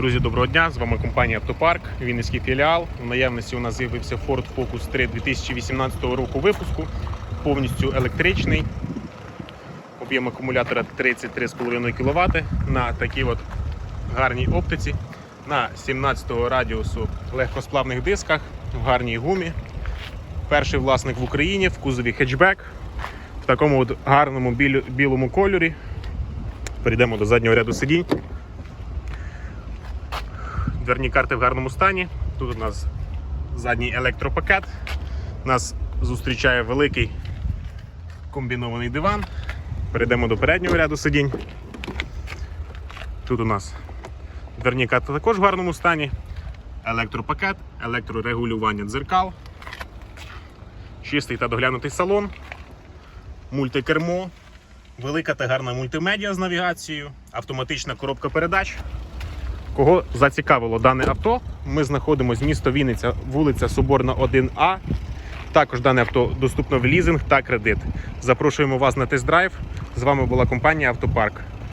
Друзі, доброго дня! З вами компанія Автопарк, Вінницький філіал. В наявності у нас з'явився Ford Focus 3 2018 року випуску, повністю електричний. Об'єм акумулятора 33,5 кВт на такій от гарній оптиці, на 17-го радіусу легкосплавних дисках, в гарній гумі. Перший власник в Україні в кузові хетчбек в такому от гарному білому кольорі. Перейдемо до заднього ряду сидінь. Дверні карти в гарному стані. Тут у нас задній електропакет. Нас зустрічає великий комбінований диван. Перейдемо до переднього ряду сидінь. Тут у нас дверні карти також в гарному стані. Електропакет, електрорегулювання дзеркал, чистий та доглянутий салон, мультикермо, велика та гарна мультимедіа з навігацією, автоматична коробка передач. Кого зацікавило дане авто, ми знаходимося місто Вінниця, вулиця Соборна 1А. Також дане авто доступно в лізинг та кредит. Запрошуємо вас на тест-драйв. З вами була компанія Автопарк.